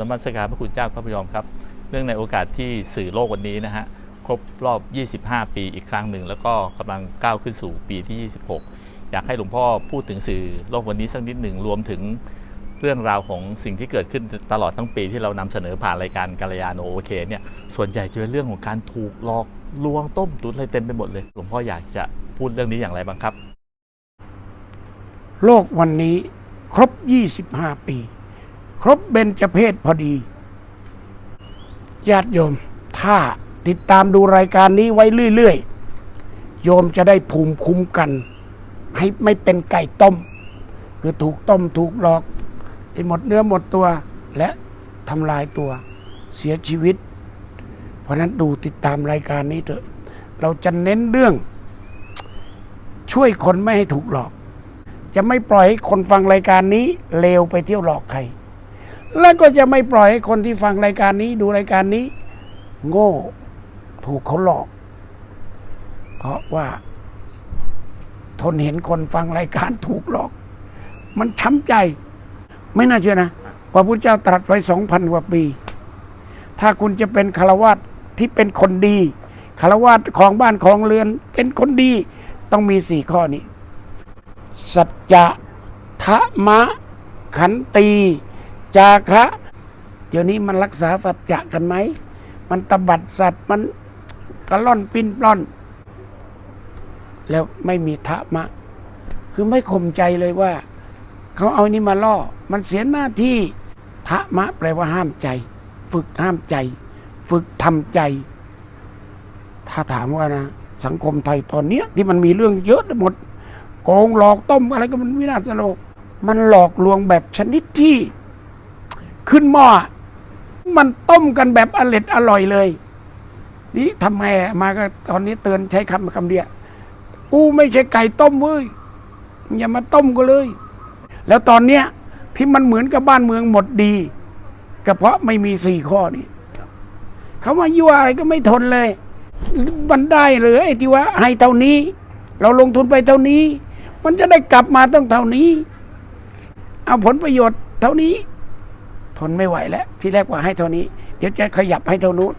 นมัสการพระคุณเจ้าพระพยอมครับเรื่องในโอกาสที่สื่อโลกวันนี้นะฮะครบรอบ 25 ปีอีกครั้งหนึ่ง แล้วก็กำลังก้าวขึ้นสู่ปีที่ 26 อยากให้หลวงพ่อพูดถึงสื่อโลกวันนี้สักนิดหนึ่งรวมถึงเรื่องราวของสิ่งที่เกิดขึ้นตลอดทั้งปีที่เรานำเสนอผ่านรายการกาลยาโนโอเคเนี่ยส่วนใหญ่จะเป็นเรื่องของการถูกหลอกลวงต้มตุ๋นอะไรเต็มไปหมดเลย หลวงพ่ออยากจะพูดเรื่องนี้อย่างไรบ้างครับ โลกวันนี้ครบ 25 ปี ครบเบญจเพศพอดี ญาติโยม ถ้าติดตามดูรายการนี้ไว้เรื่อยๆ โยมจะได้ภูมิคุ้มกัน ให้ไม่เป็นไก่ต้ม คือถูกต้มถูกหลอกหมดเนื้อหมดตัวและทำลายตัวเสียชีวิต เพราะนั้นดูติดตามรายการนี้เถอะ เราจะเน้นเรื่อง ช่วยคนไม่ให้ถูกหลอก จะไม่ปล่อยให้คนฟังรายการนี้เลวไปเที่ยวหลอกใคร แล้วก็จะไม่ปล่อยให้คนที่ฟังรายการนี้ดูรายการนี้ โง่ ถูกเขาหลอก เพราะว่า ทนเห็นคนฟังรายการถูกหลอก มันช้ำใจ ไม่น่าเชื่อนะว่าพระเจ้าตรัสไว้สองพันกว่าปี ถ้าคุณจะเป็นคารวาสที่เป็นคนดีคารวาสของบ้านของเรือน เป็นคนดี ต้องมีสี่ข้อนี้ สัจจะทะมะขันตี จาคะ เดี๋ยวนี้มันรักษาสัจจะกันไหม มันตบัดสัตว์มันกระล่อนปิ้นปล้อน แล้วไม่มีทะมะ คือไม่ข่มใจเลยว่า เขาเอานี่มาล่อ มันเสียหน้าที่ทะมะแปลว่าห้ามใจ ฝึกห้ามใจ ฝึกทำใจ ถ้าถามว่านะสังคมไทยตอนเนี้ยที่มันมีเรื่องเยอะหมดโกงหลอกต้มอะไรก็มันวินาศโลก มันหลอกลวงแบบชนิดที่ ขึ้นหม้อมันต้มกันแบบอร่อยอร่อยเลย นี่ทำไมมาก็ตอนนี้เตือนใช้คำคำเดียวกูไม่ใช่ไก่ต้มเว้ยอย่ามาต้มก็เลย แล้วตอนเนี้ยที่มันเหมือนกับบ้านเมืองหมดดีก็เพราะไม่มีสี่ข้อนี้เขามายั่วอะไรก็ไม่ทนเลย มันได้เลยไอ้ที่ว่าให้เท่านี้ เราลงทุนไปเท่านี้ มันจะได้กลับมาต้องเท่านี้ เอาผลประโยชน์เท่านี้ ทนไม่ไหวแล้ว ที่แรกว่าให้เท่านี้ เดี๋ยวจะขยับให้เท่านู้น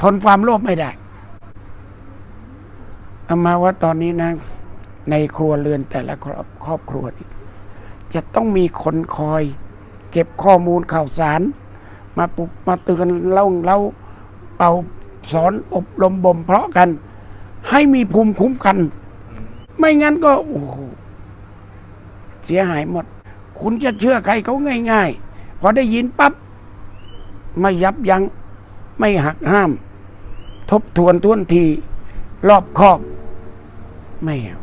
ทนความโลภไม่ได้เอามาว่าตอนนี้นะ ในครัวเรือนแต่ละครอบครอบครัวนี่จะต้องมีคนคอย เก็บข้อมูลข่าวสาร มาปลุกมาเตือนเล่าเล่าเป่าสอนอบรมบ่มเพาะกัน ให้มีภูมิคุ้มกัน ไม่งั้นก็โอ้โหเสียหายหมด คุณจะเชื่อใครเขาง่าย ๆ พอได้ยินปั๊บไม่ยับยัง้งไม่หักห้าม ทบทวนทวนที รอบคอบ ไม่เอา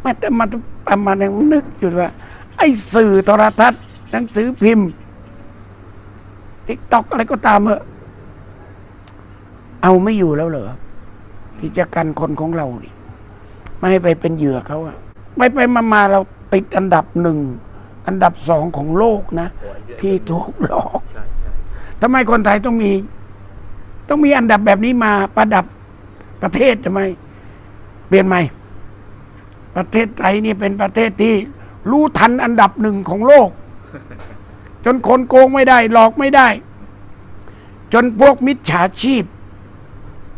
ไม่แต่มันประมาณยังนึกอยู่ว่า ไอ้สื่อโทรทัศน์หนังสือพิมพ์ทิกตอกอะไรก็ตามเถอเอาไม่อยู่แล้วเหรอที่จะกันคนของเราเนี่ยไม่ให้ไปเป็นเหยื่อเขาอะไปไปมามาเราติดอันดับหนึ่ง อันดับสองของโลกนะ ที่ถูกหลอกทำไมคนไทยต้องมี ต้องมีอันดับแบบนี้มาประดับประเทศทำไม เปลี่ยนใหม่ ประเทศไทยนี่เป็นประเทศที่รู้ทันอันดับหนึ่งของโลก จนคนโกงไม่ได้ หลอกไม่ได้ จนพวกมิจฉาชีพ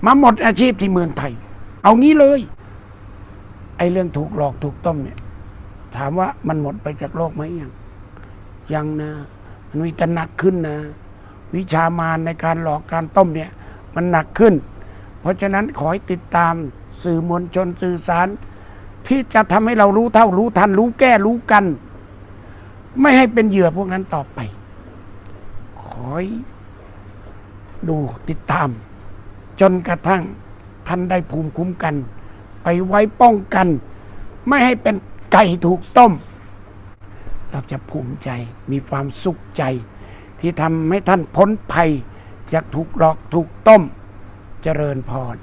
มาหมดอาชีพที่เมืองไทย เอางี้เลย ไอ้เรื่องถูกหลอกถูกต้มเนี่ย ถามว่ามันหมดไปจากโลกไหมยังยังนะ มันมีแต่หนักขึ้นนะ วิชามารในการหลอกการต้มเนี่ย มันหนักขึ้น เพราะฉะนั้นขอให้ติดตามสื่อมวลชนสื่อสาร ที่จะทำให้เรารู้เท่ารู้ทัน รู้แก้รู้กัน ไม่ให้เป็นเหยื่อพวกนั้นต่อไป ขอให้ดูติดตาม จนกระทั่งท่านได้ภูมิคุ้มกัน ไปไว้ป้องกัน ไม่ให้เป็น ไก่ถูกต้ม เราจะภูมิใจมีความสุขใจ ที่ทำให้ท่านพ้นภัยจากถูกหลอกถูกต้ม เจริญพร